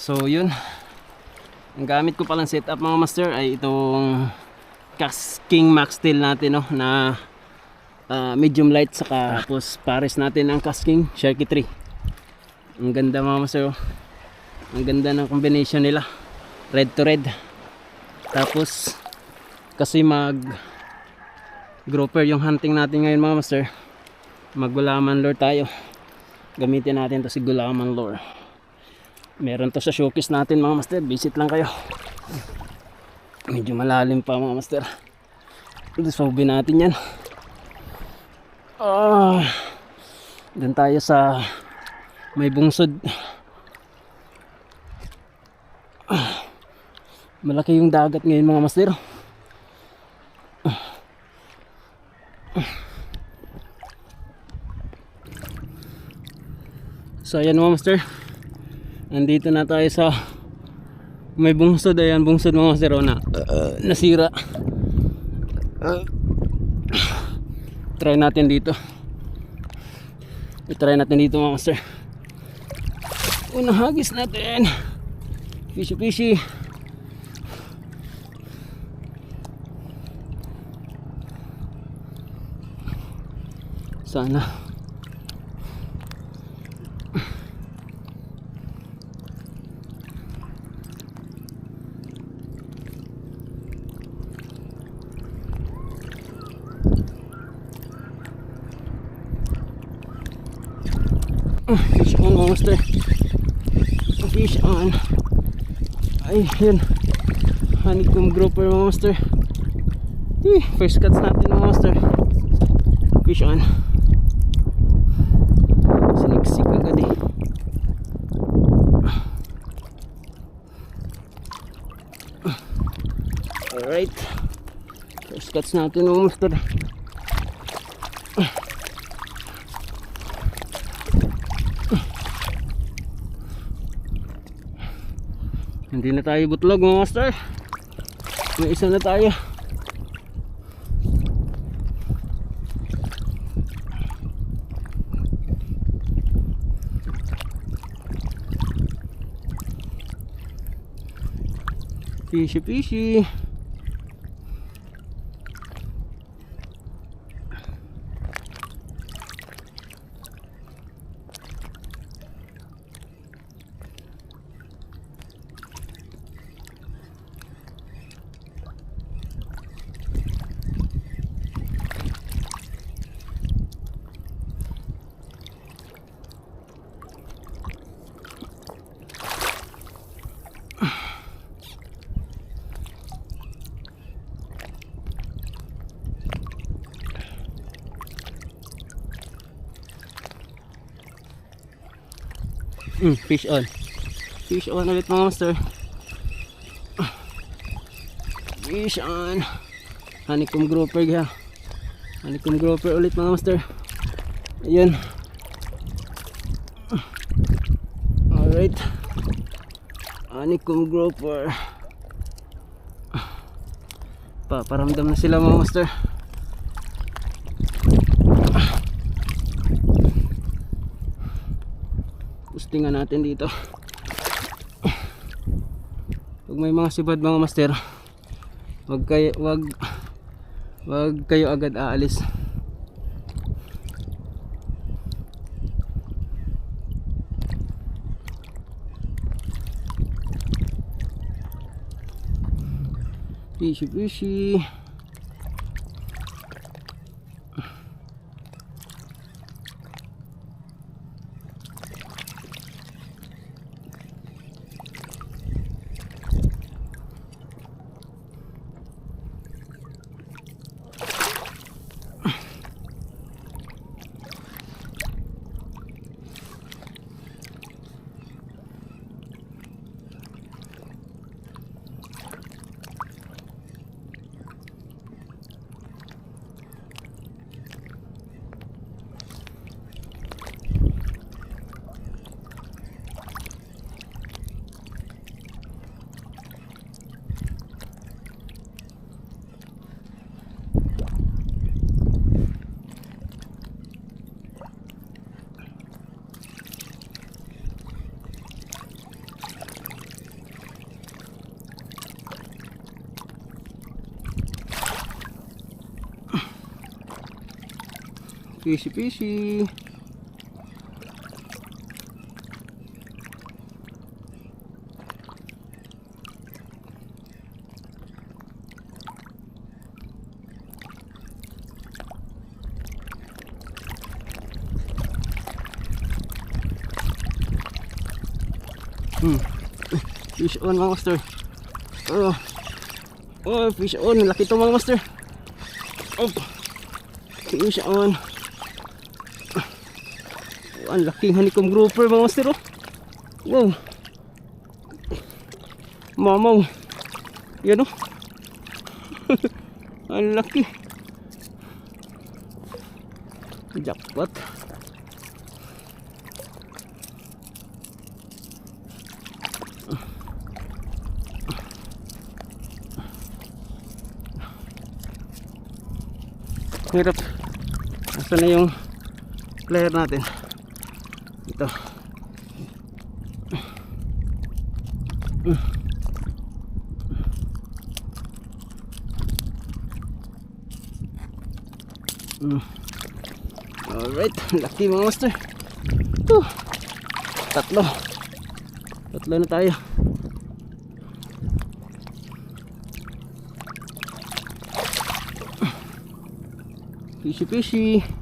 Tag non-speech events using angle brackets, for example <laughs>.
So yun. Ang gamit ko palang setup mga master ay itong King Max Steel natin no na ah, medium light saka tapos pares natin ang King Sharky 3. Ang ganda mga master. oh. Ang ganda ng combination nila. Red to red. Tapos kasi mag grouper yung hunting natin ngayon mga master. Maggulaman lure tayo. Gamitin natin to si gulaman lure. Meron to sa showcase natin mga master. Visit lang kayo. Medyo malalim pa mga master. Dissolve natin yan. Ah, doon tayo sa may bungsod. Ah, malaki yung dagat ngayon mga master. So ayan mga master. Nandito na tayo sa may bungsod ayan bungsod mga master oh, na nasira. Try natin dito. I-try natin dito mga master. Unang hagis natin. Fishy fishy. Sana. Fish on mga master. Fish on. Ay, yun. Honeycomb grouper mga master. Eh, first cuts natin mga master. Fish on. Siniksik agad eh. Alright. First cuts natin mga master. Hindi na tayo butlog mga master. May isa na tayo. Fishy fishy. Mm, fish on. Fish on ulit mga master. Fish on. Honeycomb grouper ha. Honeycomb grouper ulit mga master. Ayun. Alright. Honeycomb grouper. Paparamdam na sila mga master. Pustingan natin dito. Pag may mga sibad mga master, wag kayo wag wag kayo agad aalis. Fishy fishy. Fishy fishy. Hmm. <laughs> Fish on mga master. Oh. Oh, fish on. Laki to mga master. Oh. Fish on. Ang laking honeycomb grouper mga master oh. Wow. Mamaw. Yan oh. <laughs> ang laki. Jackpot. Hirap. Asa na yung player natin? Ito. Mm. Alright, laki mga master. Uh, tatlo. Tatlo na tayo. Fishy fishy.